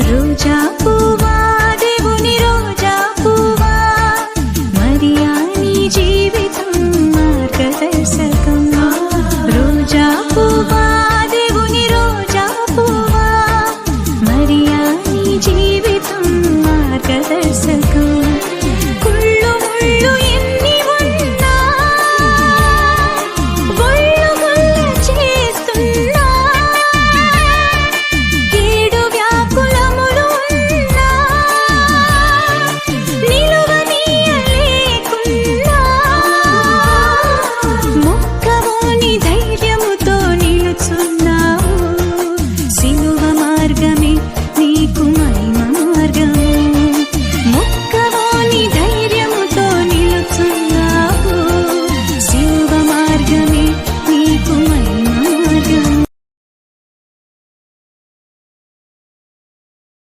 రోజా పువ్వా దేవుని రోజా పువ్వా మరియా జీవితం మార్గదర్శ